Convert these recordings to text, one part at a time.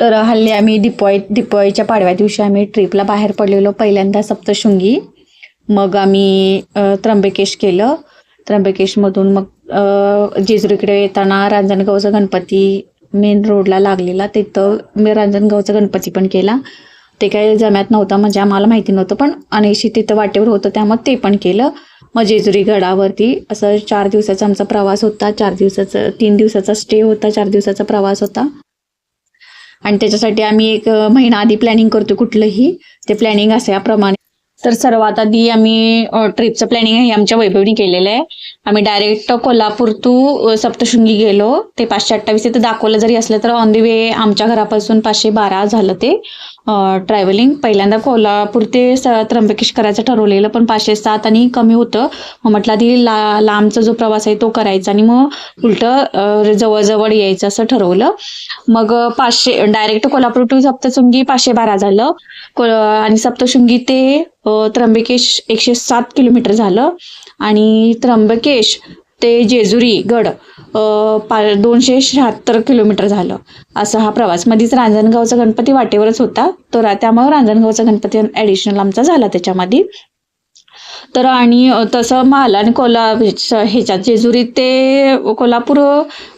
तर हल्ली आम्ही डिपॉय डिपॉयच्या पाडव्या दिवशी आम्ही ट्रिपला बाहेर पडलेलो पहिल्यांदा सप्तशृंगी. मग आम्ही त्र्यंबकेश केलं. त्र्यंबकेशमधून मग जेजुरीकडे येताना रांजणगावचा गणपती मेन रोडला लागलेला. तिथं मी रांजणगावचा गणपती पण केला. ते काही जम्यात नव्हतं म्हणजे आम्हाला माहिती नव्हतं पण अनेशी तिथं वाटेवर होतं त्यामुळे ते पण केलं. मग जेजुरी गडावरती असं चार दिवसाचा आमचा प्रवास होता. चार दिवसाचा तीन दिवसाचा स्टे होता चार दिवसाचा प्रवास होता. आणि त्याच्यासाठी आम्ही एक महिना आधी प्लॅनिंग करतो कुठलंही. ते प्लॅनिंग असल्याप्रमाणे तर सर्वात आधी आम्ही ट्रिपचं प्लॅनिंग हे आमच्या वैभवनी केलेलं आहे. आम्ही डायरेक्ट कोल्हापूर टू सप्तशृंगी गेलो. ते पाचशे अठ्ठावीस तिथं दाखवलं जरी असलं तर ऑन दी वे आमच्या घरापासून पाचशे बारा झालं ते. ट्रॅव्हलिंग पहिल्यांदा कोल्हापूर ते स- त्र्यंबकेश करायचं ठरवलेलं पण पाचशे सात आणि कमी होतं. मग म्हटलं आधी ला लांबचा जो प्रवास आहे तो करायचा आणि मग उलटं जवळजवळ यायचं असं ठरवलं. मग पाचशे डायरेक्ट कोल्हापूर टू सप्तशृंगी पाचशे बारा झालं. को आणि सप्तशृंगी ते त्र्यंबकेश एकशे सात किलोमीटर झालं. आणि त्र्यंबकेश ते जेजुरी गड पा दोनशे शहात्तर किलोमीटर झालं. असा हा प्रवास. मध्येच रांजणगावचा गणपती वाटेवरच होता. तर त्यामुळे रांजणगावचा गणपती ॲडिशनल आमचा झाला त्याच्यामध्ये तर आणि तसं माल आणि कोल्हा ह्याच्यात जेजुरी ते कोल्हापूर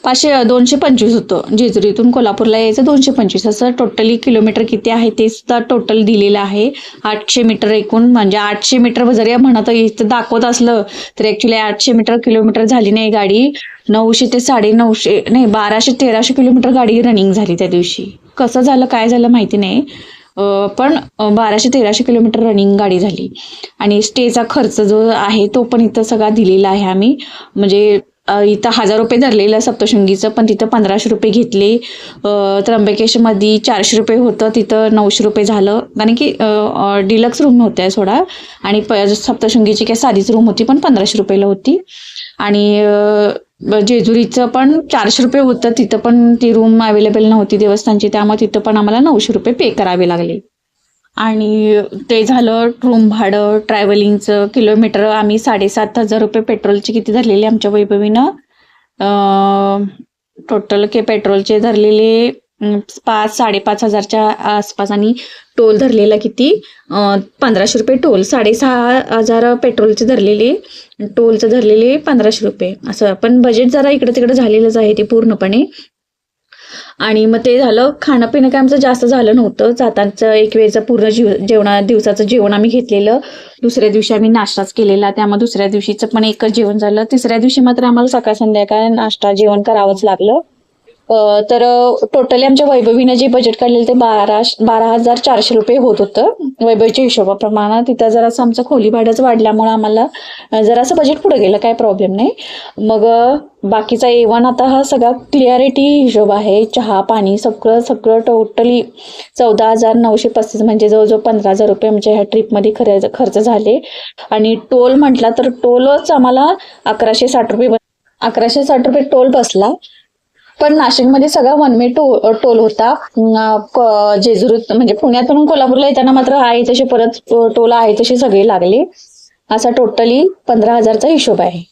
पाचशे दोनशे पंचवीस होतं. जेजुरीतून कोल्हापूरला यायचं दोनशे पंचवीस. असं टोटली किलोमीटर किती आहे ते सुद्धा टोटल दिलेलं आहे. आठशे मीटर एकूण म्हणजे आठशे मीटर जरी म्हणत इथं दाखवत असलं तर ॲक्च्युली आठशे मीटर किलोमीटर झाली नाही गाडी. नऊशे ते साडे नऊशे नाही बाराशे तेराशे किलोमीटर गाडी रनिंग झाली त्या दिवशी. कसं झालं काय झालं माहिती नाही. पण बाराशे तेराशे किलोमीटर रनिंग गाडी झाली. आणि स्टेचा खर्च जो आहे तो पण इथं सगळा दिलेला आहे आम्ही. म्हणजे इथं हजार रुपये धरलेलं सप्तशृंगीचं पण तिथं पंधराशे रुपये घेतले. त्र्यंबकेशमध्ये चारशे रुपये होतं तिथं नऊशे रुपये झालं. कारण की डिलक्स रूम होत्या सोडा. आणि प सप्तशृंगीची काय साधीच रूम होती पण पंधराशे रुपयाला होती. आणि जेजुरीचं पण चारशे रुपये होतं. तिथं पण ती रूम अवेलेबल नव्हती देवस्थानची. त्यामुळे तिथं पण आम्हाला नऊशे रुपये पे करावे लागले. आणि ते झालं रूम भाडं ट्रॅव्हलिंगचं किलोमीटर आम्ही साडेसात हजार रुपये पेट्रोलचे किती धरलेले आमच्या वैभवीनं? टोटल के पेट्रोलचे धरलेले पाच साडेपाच हजारच्या आसपास. आणि टोल धरलेला किती? पंधराशे रुपये टोल. साडेसहा हजार पेट्रोलचे धरलेले टोलचं धरलेले पंधराशे रुपये. असं. पण बजेट जरा इकडं तिकडं झालेलंच आहे ते पूर्णपणे. आणि मग ते झालं खाणंपिणं काय आमचं जास्त झालं नव्हतं. जाताचं एक वेळचं पूर्ण जीव जेवणा दिवसाचं जेवण आम्ही घेतलेलं. दुसऱ्या दिवशी आम्ही नाश्ताच केलेला. त्यामुळे दुसऱ्या दिवशीचं पण एकच जेवण झालं. तिसऱ्या दिवशी मात्र आम्हाला सकाळ संध्याकाळ नाश्ता जेवण करावंच लागलं. तर टोटली आमच्या वैभवीनं जे बजेट काढलेलं ते बारा बारा हजार चारशे रुपये होत होतं. वैभवीच्या हिशोबाप्रमाणे तिथं जरासं आमचं खोली भाडंच वाढल्यामुळं आम्हाला जरासं बजेट पुढे गेलं काय प्रॉब्लेम नाही. मग बाकीचा बाकीचा एवन आता हा सगळा क्लिअरिटी हिशोब आहे. चहा पाणी सगळं सगळं टोटली चौदा हजार नऊशे पस्तीस म्हणजे जवळजवळ पंधरा हजार रुपये आमच्या ह्या ट्रिपमध्ये खर्च खर्च झाले. आणि टोल म्हटला तर टोलच आम्हाला अकराशे साठ रुपये बस- अकराशे साठ रुपये टोल बसला. पण नाशिकमध्ये सगळा वन वे टो टोल होता. जेजुरी म्हणजे पुण्यातून कोल्हापूरला येताना मात्र आहे तसे परत टोल आहे तसे सगळे लागले. असा टोटली पंधरा हजारचा हिशोब आहे.